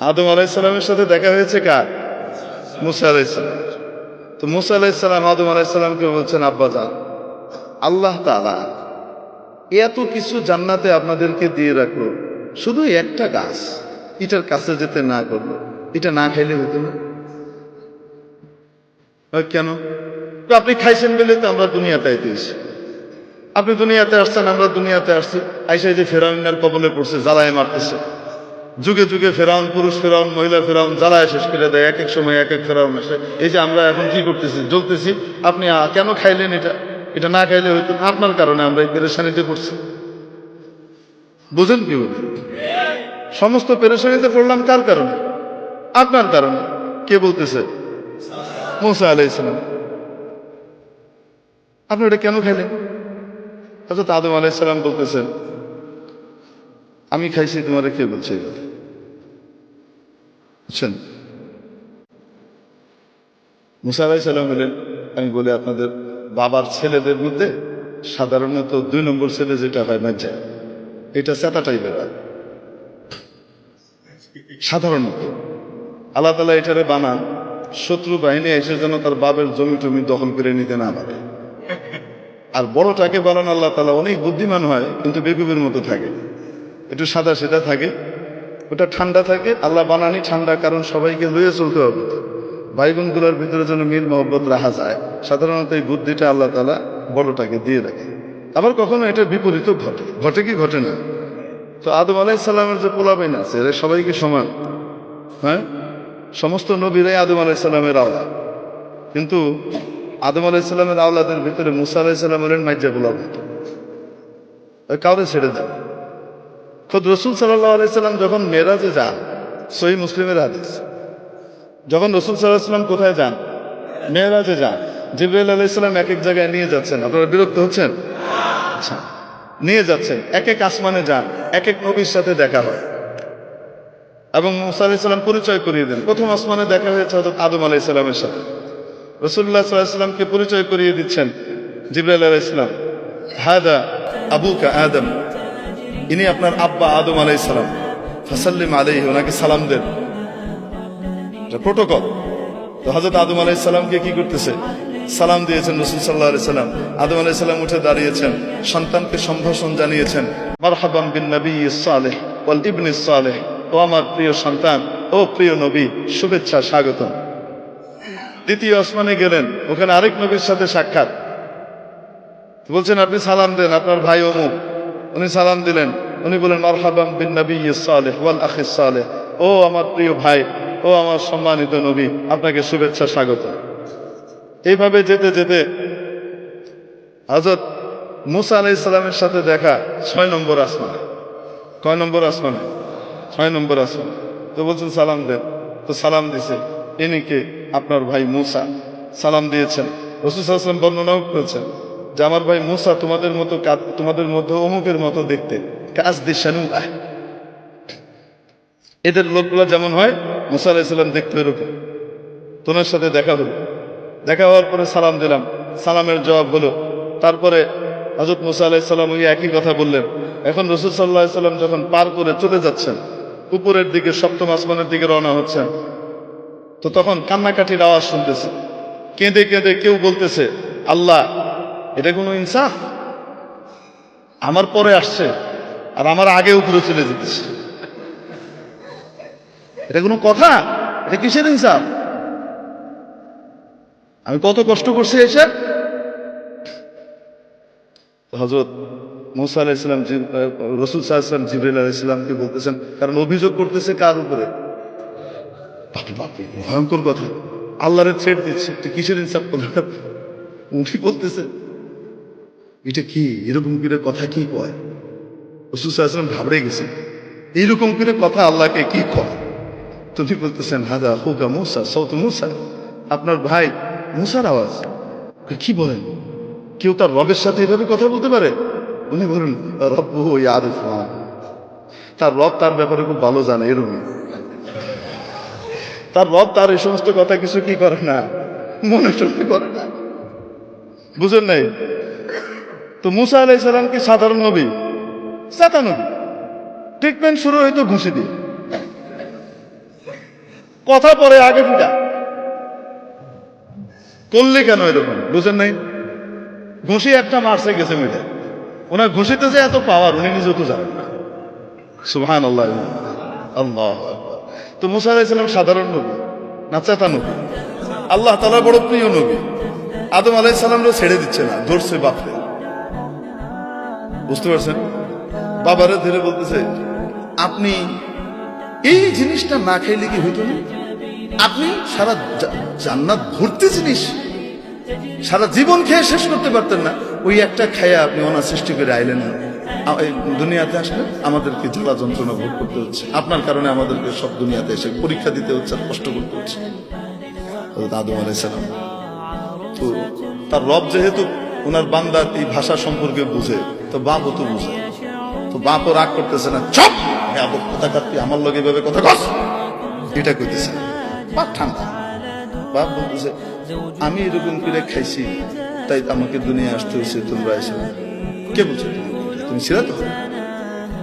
আদম আলাইসালামের সাথে দেখা হয়েছে কার? মুসা আলাইসালাম তো মুসা আলাইসালাম আদম আলাইসালামকে বলছেন, আব্বা, যান। আল্লাহ তালা এত কিছু জান্নাতে আপনাদেরকে দিয়ে রাখল। শুধু একটা গাছ, এটার কাছে যেতে না করল। এটা না খাইলে হতো না। কেন? আপনি খাইছেন বলে তো আমরা দুনিয়াতে আইতেছি আপনি দুনিয়াতে আসছেন, আমরা দুনিয়াতে আসছি। আইসা যে ফেরাউনের কবলে পড়ছে, জ্বালায় মারতেছে। যুগে যুগে ফেরাউন, পুরুষ ফেরাউন, মহিলা ফেরাউন জ্বালায় শেষ করে দেয়, এক এক সময়, এক এক ফেরাউন আসে। এই যে আমরা এখন কি করতেছি, জ্বলতেছি, আপনি কেন খাইলেন এটা? এটা না খাইলে হয়তো আপনার কারণে আমরা এই পেরেশানিতে পড়ছি। বুঝেন কি সমস্ত পেরেশানিতে পড়লাম কার কারণে? আপনার কারণে। কে বলতেছে? মুসা আলাইসালাম আপনি ওটা কেন খাইলেন? হজরত আদম আলাইসালাম বলতেছেন, আমি খাইছি, তোমারে কে বলছে? বুঝছেন মুসা আলাইসাল্লাম বলেন, আমি বলি আপনাদের বাবার ছেলেদের মধ্যে সাধারণত দুই নম্বর ছেলে যেটা হয় মাজ্জা এটা চেতা টাইপের হয়। সাধারণত। আল্লাহ তালা এটারে বানান, শত্রু বাহিনী এসে যেন তার বাবের জমি টমি দখল করে নিতে না পারে। আর বড়টাকে বানান আল্লাহ তালা অনেক বুদ্ধিমান হয়, কিন্তু বেকুবের মতো থাকে। একটু সাদা সেটা থাকে ওটা ঠান্ডা থাকে, আল্লাহ বানানি ঠান্ডা, কারণ সবাইকে লুয়ে চলতে হবে। বাইগুনগুলোর ভিতরে যেন মিল মহব্বত রাখা যায়, সাধারণত এই বুদ্ধিটা আল্লাহ তালা বড়টাকে দিয়ে রাখে। আবার কখনো এটা বিপরীত ঘটে। ঘটে কি ঘটে না? তো আদম আলাইসাল্লামের যে পোলাবেন আছে, এরা সবাইকে সমান। হ্যাঁ? সমস্ত নবীরাই আদম আলাইসাল্লামের আওলা। কিন্তু আদম আলাইসাল্লামের আওলাদের ভিতরে মুসা আলাইসাল্লাম হলেন মাইজা পোলাব ওই কাউরে ছেড়ে দেন? খোদ রসুল সাল্লাহ আলাইসাল্লাম যখন মেরাজে যান সহি মুসলিমের হাদিস, যখন রসুল সাল্লাহ সাল্লাম কোথায় যান? মেয়েরাজে যান। জিব্রাইল আলাইসাল্লাম এক এক জায়গায় নিয়ে যাচ্ছেন। আপনারা বিরক্ত হচ্ছেন? আচ্ছা নিয়ে যাচ্ছেন। এক এক আসমানে যান এক এক নবীর সাথে দেখা হয়। এবং মুসা আলাইসাল্লাম পরিচয় করিয়ে দেন। প্রথম আসমানে দেখা হয়েছে হয়তো আদম আলাইসাল্লামের সাথে। রসুল্লাহ সাল্লাহামকে পরিচয় করিয়ে দিচ্ছেন জিব্রাইল আলাইসাল্লাম হাদা আবুকা আদম। ইনি আপনার আব্বা আদম আলাইসাল্লাম ফাসাল্লিম আলাইহি, ওনাকে সালাম দেন। প্রোটোকল তো হজরত আদম আলাইসাল্লামকে কি করতেছে? সালাম দিয়েছেন রসুল সাল্লাহ আলাইসাল্লাম আদম আলাইসাল্লাম উঠে দাঁড়িয়েছেন, সন্তানকে সম্ভাষণ জানিয়েছেন মারহাবাম বিন নবী সালেহ ওয়াল ইবনে সালেহ। ও আমার প্রিয় সন্তান, ও প্রিয় নবী, শুভেচ্ছা স্বাগত দ্বিতীয় আসমানে গেলেন, ওখানে আরেক নবীর সাথে সাক্ষাৎ। বলছেন, আপনি সালাম দেন, আপনার ভাই অমুক। উনি সালাম দিলেন। উনি বলেন মারহাবাম বিন নবী সালেহ ওয়াল আখিস সালেহ। ও আমার প্রিয় ভাই, ও আমার সম্মানিত নবী, আপনাকে শুভেচ্ছা স্বাগত। এইভাবে যেতে যেতে হজরত মুসা আলাই সালামের সাথে দেখা ছয় নম্বর আসমানে। কয় নম্বর আসমানে? ছয় নম্বর আসমানে। তো বলছেন, সালাম দেন। তো সালাম দিছে। ইনি কে? আপনার ভাই মুসা। সালাম দিয়েছেন। রসুল আসলাম বর্ণনাও করেছেন। যে আমার ভাই মুসা তোমাদের মতো তোমাদের মধ্যে অমুকের মতো দেখতে। কাজ দিশানু এদের লোকগুলো যেমন হয়, মুসা আলাইসাল্লাম দেখতে এরকম তোমার সাথে দেখা হলো। দেখা হওয়ার পরে সালাম দিলাম। সালামের জবাব হলো, তারপরে হজরত মুসা আলাইসাল্লাম ওই একই কথা বললেন। এখন রসুল সাল্লাহ সাল্লাম যখন পার করে চলে যাচ্ছেন, উপরের দিকে, সপ্তম আসমানের দিকে রওনা হচ্ছেন, তো তখন কান্নাকাটির আওয়াজ শুনতেছে। কেঁদে কেঁদে কেউ বলতেছে, আল্লাহ এটা কোনো ইনসাফ? আমার পরে আসছে, আর আমার আগে উপরে চলে যেতেছে। এটা কোনো কথা? এটা কিসের ইনসাফ? আমি কত কষ্ট করছি এসে? হজরত মুসা আলাইসালাম রসুল সাহায্যাম জিবরিল আলাইসালামকে বলতেছেন, কারণ অভিযোগ করতেছে কার উপরে? ভয়ঙ্কর কথা। আল্লাহরে থ্রেট দিচ্ছে কিসের ইনসাফ করলেন উনি বলতেছে এটা কি? এরকম করে কথা কি কয়? রসুল সাহায্যাম ঘাবড়ে গেছে এইরকম করে কথা আল্লাহকে কি কয়? তুমি বলতেছেন হাদা হুকা মুসা সৌত মুসা। আপনার ভাই মুসার আওয়াজ। কি বলেন? কেউ তার রবের সাথে এভাবে কথা বলতে পারে? উনি বলেন রব আরিফ তার রব তার ব্যাপারে খুব ভালো জানে এরকম তার রব তার এই সমস্ত কথা কিছু কি করে না? মনে করে না। বুঝেন নাই? তো মুসা আলাই সালাম কি সাধারণ নবী? সাদা নবী। ট্রিটমেন্ট শুরু হয়তো ঘুষি দিয়ে। কথা পরে আগে পিটা করলে কেন এরকম? বুঝেন নাই? ঘুষি একটা মারছে, গেছে মেয়েটা ওনার ঘুষিতে যে এত পাওয়ার উনি নিজেও তো জানেন না। সুবহান আল্লাহ আল্লাহ তো মুসা আলাইসালাম সাধারণ নবী, না চেতা নবী? আল্লাহ তালা বড় প্রিয় নবী। আদম আলাইসালামরা ছেড়ে দিচ্ছে না, ধরছে বাপরে। বুঝতে পারছেন? বাবারে ধরে বলতেছে, আপনি এই জিনিসটা না খাইলে কি হইতো না? আপনি সারা জান্নাত ভর্তি জিনিস। সারা জীবন খেয়ে শেষ করতে পারতেন না। ওই একটা খায়া আপনি ওনার সৃষ্টি করে আইলেন। না দুনিয়াতে আসলে আমাদেরকে জ্বালা যন্ত্রণা ভোগ করতে হচ্ছে। আপনার কারণে আমাদেরকে সব দুনিয়াতে এসে পরীক্ষা দিতে হচ্ছে, আর কষ্ট করতে হচ্ছে। আদম আলাইসালাম তো তার রব যেহেতু ওনার বান্দার এই ভাষা সম্পর্কে বুঝে। তো বাপও তো বুঝে। তো বাপও রাগ করতেছে না, চপ! কথা কাটতি আমার লগে এভাবে কথা কস? এটা কইতেছে। বাপ ঠান্ডা বাপ বলতেছে, আমি এরকম করে খাইছি, তাই আমাকে দুনিয়া আসতে হয়েছে তোমরা এসে। কে বলছো? তুমি ছিল তো